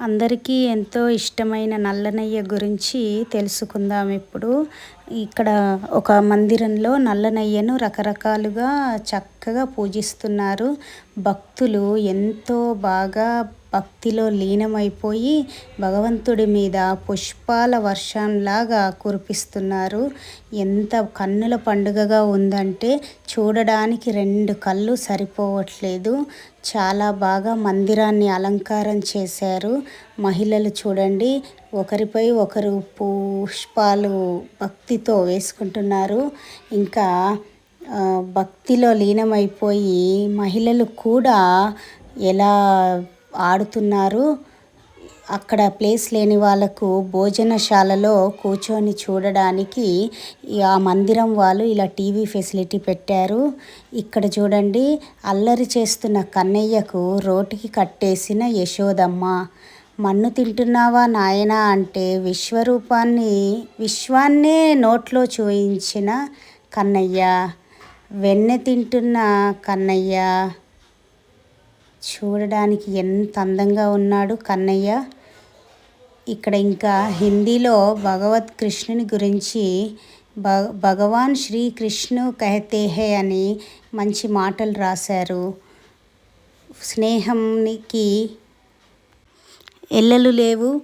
అందరికీ ఎంతో ఇష్టమైన నల్లనయ్య గురించి తెలుసుకుందాం ఇప్పుడు. ఇక్కడ ఒక మందిరంలో నల్లనయ్యను రకరకాలుగా చక్కగా పూజిస్తున్నారు. భక్తులు ఎంతో బాగా భక్తిలో లీనమైపోయి భగవంతుడి మీద పుష్పాల వర్షంలాగా కురిపిస్తున్నారు. ఎంత కన్నుల పండుగగా ఉందంటే చూడడానికి రెండు కళ్ళు సరిపోవట్లేదు. చాలా బాగా మందిరాన్ని అలంకారం చేశారు. మహిళలు చూడండి ఒకరిపై ఒకరు పుష్పాలు భక్తితో వేసుకుంటున్నారు. ఇంకా భక్తిలో లీనమైపోయి మహిళలు కూడా ఎలా ఆడుతున్నారు. అక్కడ ప్లేస్ లేని వాళ్ళకు భోజనశాలలో కూర్చొని చూడడానికి ఆ మందిరం వాళ్ళు ఇలా టీవీ ఫెసిలిటీ పెట్టారు. ఇక్కడ చూడండి అల్లరి చేస్తున్న కన్నయ్యకు రోటికి కట్టేసిన యశోదమ్మ. మన్ను తింటున్నావా నాయనా? అంటే విశ్వరూపాన్ని విశ్వాన్నే నోట్లో చూయించిన కన్నయ్య. వెన్నె తింటున్న కన్నయ్య చూడడానికి ఎంత అందంగా ఉన్నాడు కన్నయ్య. ఇక్కడ ఇంకా హిందీలో భగవత్ కృష్ణుని గురించి భ భగవాన్ శ్రీకృష్ణు కహతే హే అని మంచి మాటలు రాశారు. స్నేహానికి ఎల్లలు లేవు.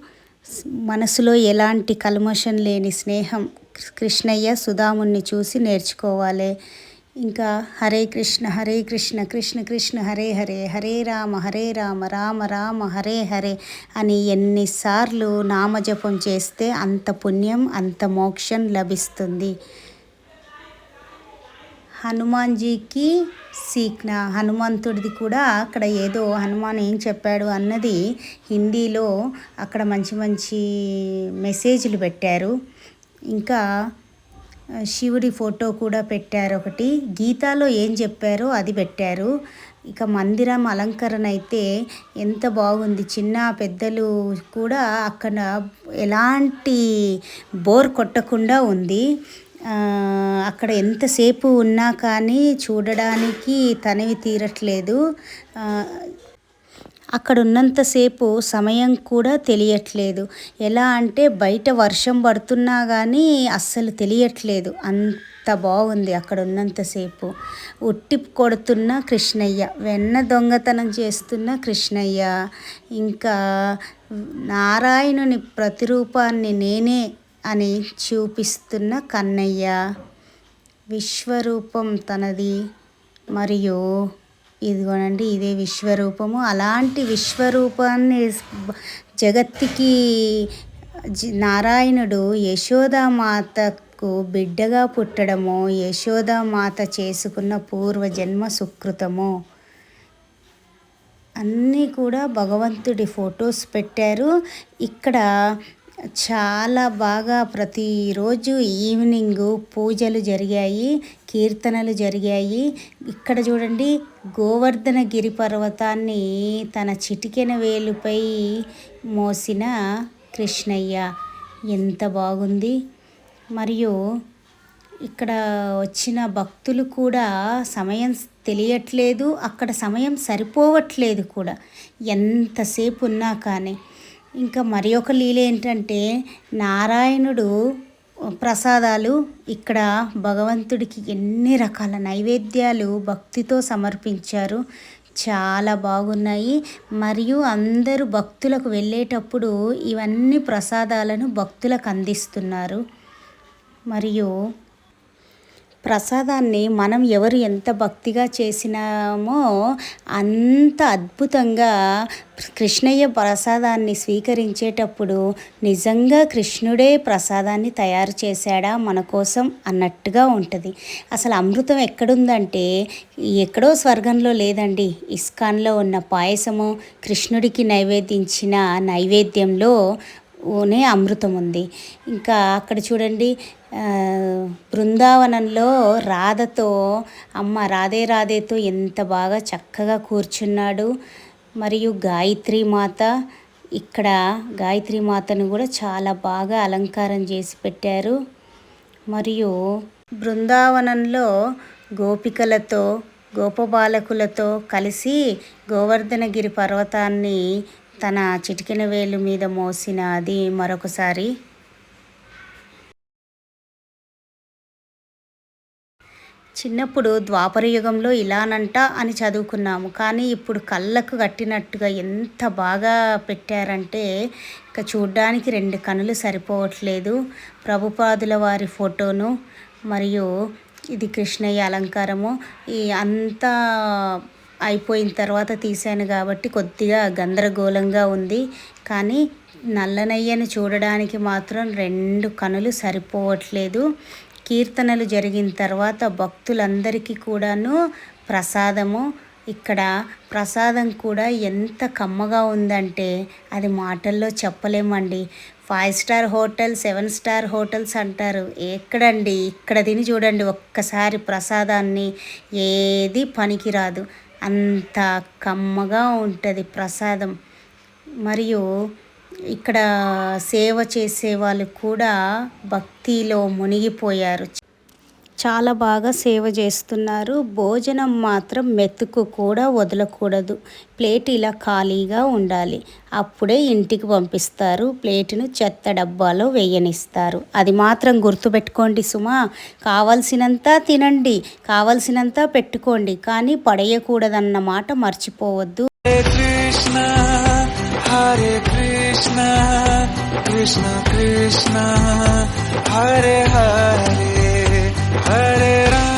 మనసులో ఎలాంటి కల్మషం లేని స్నేహం కృష్ణయ్య సుధాముణ్ణి చూసి నేర్చుకోవాలి. ఇంకా హరే కృష్ణ హరే కృష్ణ కృష్ణ కృష్ణ హరే హరే హరే రామ హరే రామ రామ రామ హరే హరే అని ఎన్నిసార్లు నామజపం చేస్తే అంత పుణ్యం అంత మోక్షం లభిస్తుంది. హనుమాన్జీకి సీక్న హనుమంతుడిది కూడా అక్కడ ఏదో హనుమాన్ ఏం చెప్పాడు అన్నది హిందీలో అక్కడ మంచి మంచి మెసేజ్లు పెట్టారు. ఇంకా శివుడి ఫోటో కూడా పెట్టారు. ఒకటి గీతాలో ఏం చెప్పారో అది పెట్టారు. ఇక మందిరం అలంకరణ అయితే ఎంత బాగుంది. చిన్న పెద్దలు కూడా అక్కడ ఎలాంటి బోర్ కొట్టకుండా ఉంది. అక్కడ ఎంతసేపు ఉన్నా కానీ చూడడానికి తనివి తీరట్లేదు. అక్కడ ఉన్నంతసేపు సమయం కూడా తెలియట్లేదు. ఎలా అంటే బయట వర్షం పడుతున్నా కానీ అస్సలు తెలియట్లేదు. అంత బాగుంది అక్కడ ఉన్నంతసేపు ఉట్టి కొడుతున్న కృష్ణయ్య వెన్న దొంగతనం చేస్తున్న కృష్ణయ్య ఇంకా నారాయణుని ప్రతిరూపాన్ని నేనే అని చూపిస్తున్న కన్నయ్య. విశ్వరూపం తనది మరియు ఇదిగోనండి ఇదే విశ్వరూపము. అలాంటి విశ్వరూపాన్ని జగత్తుకి నారాయణుడు యశోదామాతకు బిడ్డగా పుట్టడము యశోదామాత చేసుకున్న పూర్వజన్మ సుకృతము. అన్నీ కూడా భగవంతుడి ఫొటోస్ పెట్టారు. ఇక్కడ చాలా బాగా ప్రతిరోజు ఈవినింగ్ పూజలు జరిగాయి కీర్తనలు జరిగాయి. ఇక్కడ చూడండి గోవర్ధన గిరి పర్వతాన్ని తన చిటికెన వేలుపై మోసిన కృష్ణయ్య. ఎంత బాగుంది. మరియు ఇక్కడ వచ్చిన భక్తులు కూడా సమయం తెలియట్లేదు అక్కడ సమయం సరిపోవట్లేదు కూడా. ఎంతసేపు ఉన్నా కానీ ఇంకా మరి ఒక లీల ఏంటంటే నారాయణుడు ప్రసాదాలు ఇక్కడ భగవంతుడికి ఎన్ని రకాల నైవేద్యాలు భక్తితో సమర్పించారు. చాలా బాగున్నాయి. మరియు అందరూ భక్తులకు వెళ్ళేటప్పుడు ఇవన్నీ ప్రసాదాలను భక్తులకు అందిస్తున్నారు. మరియు ప్రసాదాన్ని మనం ఎవరు ఎంత భక్తిగా చేసినామో అంత అద్భుతంగా కృష్ణయ్య ప్రసాదాన్ని స్వీకరించేటప్పుడు నిజంగా కృష్ణుడే ప్రసాదాన్ని తయారు చేశాడా మన కోసం అన్నట్టుగా ఉంటుంది. అసలు అమృతం ఎక్కడుందంటే ఎక్కడో స్వర్గంలో లేదండి. ఇస్కాన్లో ఉన్న పాయసము కృష్ణుడికి నైవేద్యించిన నైవేద్యంలో ఓనే అమృతం ఉంది. ఇంకా అక్కడ చూడండి బృందావనంలో రాధతో అమ్మ రాధే రాధేతో ఎంత బాగా చక్కగా కూర్చున్నాడు. మరియు గాయత్రి మాత ఇక్కడ గాయత్రి మాతను కూడా చాలా బాగా అలంకారం చేసి పెట్టారు. మరియు బృందావనంలో గోపికలతో గోపబాలకులతో కలిసి గోవర్ధనగిరి పర్వతాన్ని తన చిటికిన వేలు మీద మోసిన అది మరొకసారి. చిన్నప్పుడు ద్వాపర యుగంలో ఇలానంట అని చదువుకున్నాము. కానీ ఇప్పుడు కళ్ళకు కట్టినట్టుగా ఎంత బాగా పెట్టారంటే ఇక చూడ్డానికి రెండు కనులు సరిపోవట్లేదు. ప్రభుపాదుల వారి ఫోటోను మరియు ఇది కృష్ణయ్య అలంకారము. ఈ అంతా అయిపోయిన తర్వాత తీశాను కాబట్టి కొద్దిగా గందరగోళంగా ఉంది. కానీ నల్లనయ్యను చూడడానికి మాత్రం రెండు కనులు సరిపోవట్లేదు. కీర్తనలు జరిగిన తర్వాత భక్తులందరికీ కూడాను ప్రసాదము. ఇక్కడ ప్రసాదం కూడా ఎంత కమ్మగా ఉందంటే అది మాటల్లో చెప్పలేమండి. Five star hotel seven star hotels అంటారు. ఎక్కడండి? ఇక్కడ తిని చూడండి ఒక్కసారి ప్రసాదాన్ని. ఏది పనికిరాదు. అంత కమ్మగా ఉంటుంది ప్రసాదం. మరియు ఇక్కడ సేవ చేసే వాళ్ళు కూడా భక్తిలో మునిగిపోయారు. చాలా బాగా సేవ చేస్తున్నారు. భోజనం మాత్రం మెతుకు కూడా వదలకూడదు. ప్లేట్ ఇలా ఖాళీగా ఉండాలి. అప్పుడే ఇంటికి పంపిస్తారు. ప్లేటును చెత్త డబ్బాలో వేయనిస్తారు. అది మాత్రం గుర్తుపెట్టుకోండి సుమా. కావలసినంత తినండి కావలసినంత పెట్టుకోండి కానీ పడేయకూడదన్న మాట మర్చిపోవద్దు. కృష్ణ హరే కృష్ణ కృష్ణ కృష్ణ. హరే హరే. हरे राम